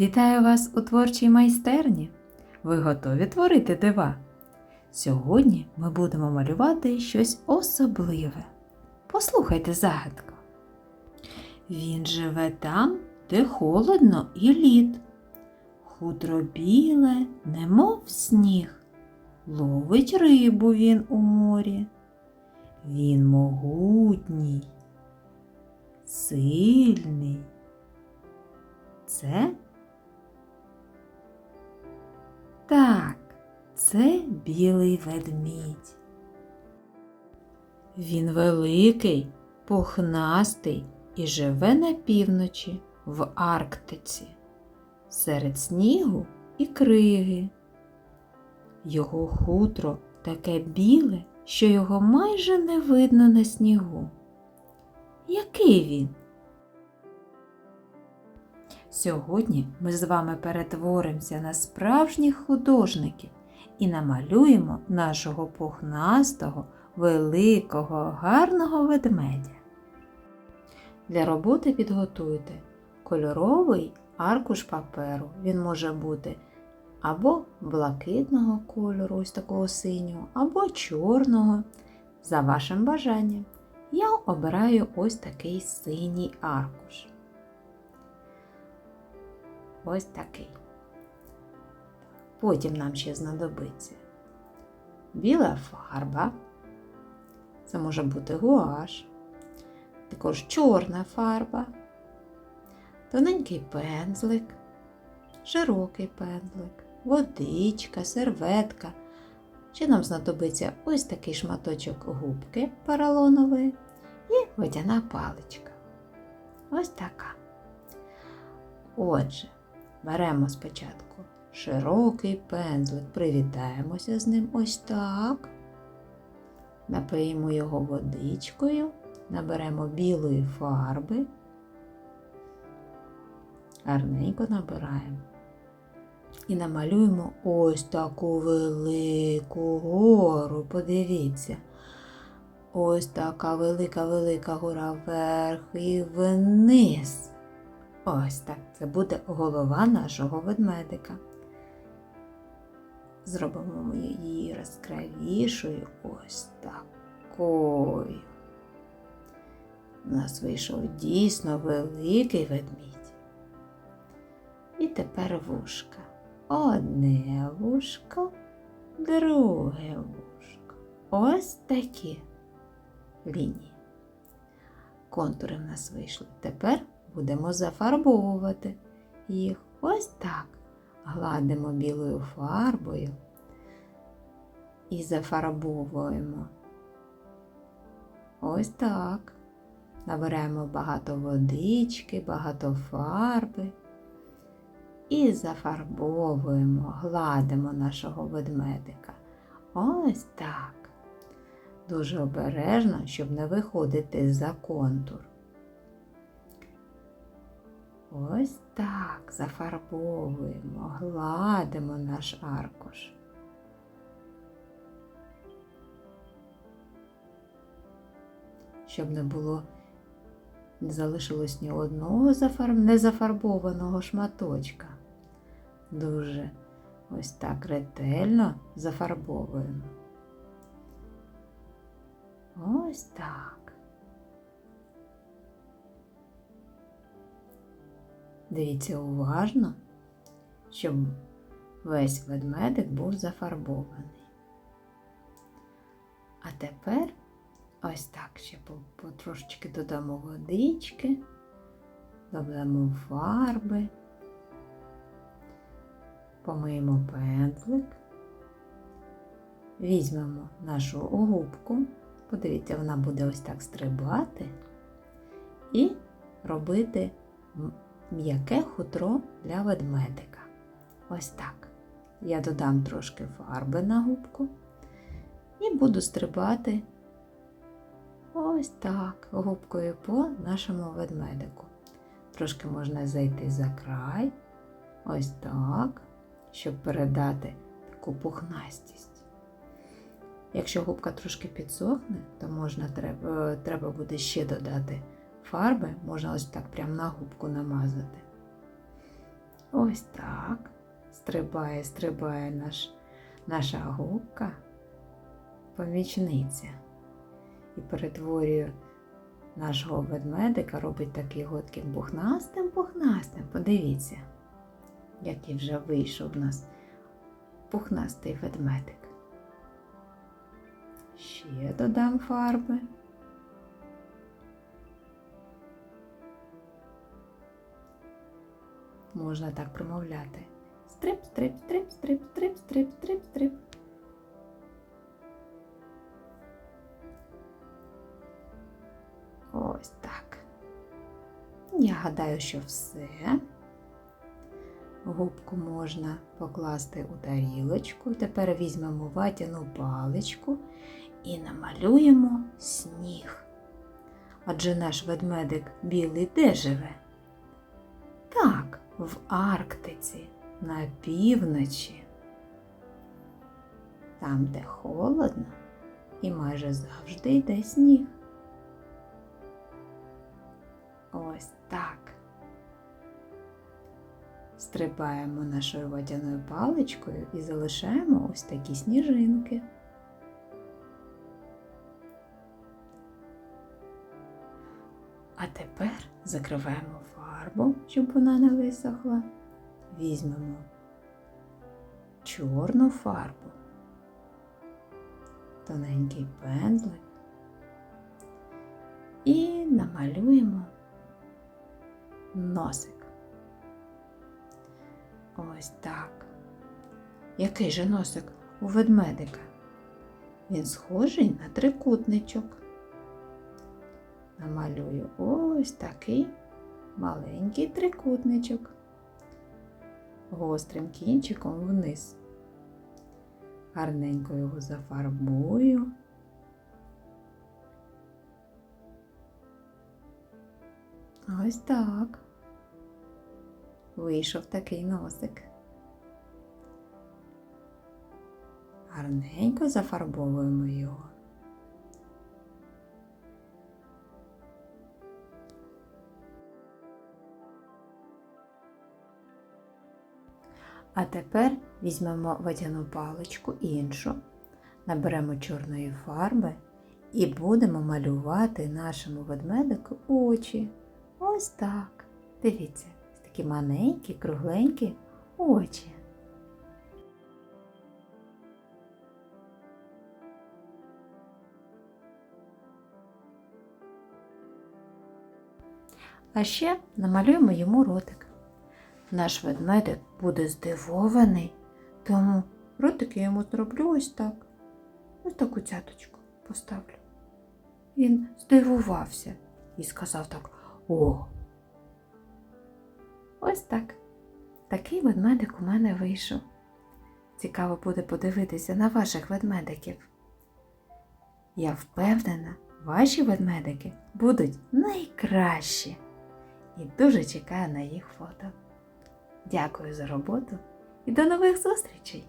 Вітаю вас у творчій майстерні. Ви готові творити дива? Сьогодні ми будемо малювати щось особливе. Послухайте загадку. Він живе там, де холодно і лід. Хутро біле, немов сніг. Ловить рибу він у морі. Він могутній, сильний. Це так, це білий ведмідь. Він великий, пухнастий і живе на півночі в Арктиці, серед снігу і криги. Його хутро таке біле, що його майже не видно на снігу. Який він? Сьогодні ми з вами перетворимося на справжніх художників і намалюємо нашого пухнастого, великого, гарного ведмедя. Для роботи підготуйте кольоровий аркуш паперу. Він може бути або блакитного кольору, ось такого синього, або чорного, за вашим бажанням. Я обираю ось такий синій аркуш. Ось такий. Потім нам ще знадобиться біла фарба, це може бути гуаш, також чорна фарба, тоненький пензлик, широкий пензлик, водичка, серветка. Ще нам знадобиться ось такий шматочок губки поролонової і водяна паличка. Ось така. Отже, беремо спочатку широкий пензлик, привітаємося з ним ось так. Напиємо його водичкою, наберемо білої фарби, гарненько набираємо. І намалюємо ось таку велику гору. Подивіться. Ось така велика-велика гора вверх і вниз. Ось так. Це буде голова нашого ведмедика. Зробимо її яскравішою ось такою. У нас вийшов дійсно великий ведмідь. І тепер вушка. Одне вушко, друге вушко. Ось такі лінії. Контури в нас вийшли. Тепер будемо зафарбовувати їх ось так. Гладимо білою фарбою і зафарбовуємо. Ось так. Набираємо багато водички, багато фарби і зафарбовуємо, гладимо нашого ведмедика. Ось так. Дуже обережно, щоб не виходити за контур. Ось так зафарбовуємо, гладимо наш аркуш. Щоб не було, не залишилось ні одного незафарбованого шматочка. Дуже ось так ретельно зафарбовуємо. Ось так. Дивіться уважно, щоб весь ведмедик був зафарбований. А тепер ось так ще потрошечки додамо водички, додамо фарби, помиємо пензлик, візьмемо нашу губку, подивіться, вона буде ось так стрибати і робити м'яке хутро для ведмедика. Ось так. Я додам трошки фарби на губку і буду стрибати ось так губкою по нашому ведмедику. Трошки можна зайти за край, ось так, щоб передати таку пухнастість. Якщо губка трошки підсохне, то можна треба, треба буде ще додати фарби можна ось так прямо на губку намазати. Ось так. Стрибає, стрибає наш, наша губка, помічниця. І перетворює нашого ведмедика, робить такий готким пухнастим, пухнастим. Подивіться, який вже вийшов у нас пухнастий ведмедик. Ще додам фарби. Можна так промовляти. Стрип, стрип, стрип, стрип, стрип, стрип, стрип, стрип. Ось так. Я гадаю, що все. Губку можна покласти у тарілочку. Тепер візьмемо ватяну паличку і намалюємо сніг. Адже наш ведмедик білий де живе? Так, в Арктиці, на півночі. Там, де холодно, і майже завжди йде сніг. Ось так. Стрибаємо нашою водяною паличкою і залишаємо ось такі сніжинки. А тепер закриваємо фарбу, щоб вона не висохла. Візьмемо чорну фарбу, тоненький пензлик і намалюємо носик. Ось так. Який же носик у ведмедика? Він схожий на трикутничок. Намалюю ось такий маленький трикутничок. Гострим кінчиком вниз. Гарненько його зафарбую. Ось так. Вийшов такий носик. Гарненько зафарбовуємо його. А тепер візьмемо водяну паличку іншу, наберемо чорної фарби і будемо малювати нашому ведмедику очі. Ось так. Дивіться, такі маленькі, кругленькі очі. А ще намалюємо йому ротик. Наш ведмедик буде здивований, тому ротик я йому зроблю ось так. Ось таку цяточку поставлю. Він здивувався і сказав так О. Ось так. Такий ведмедик у мене вийшов. Цікаво буде подивитися на ваших ведмедиків. Я впевнена, ваші ведмедики будуть найкращі і дуже чекаю на їх фото. Дякую за роботу і до нових зустрічей!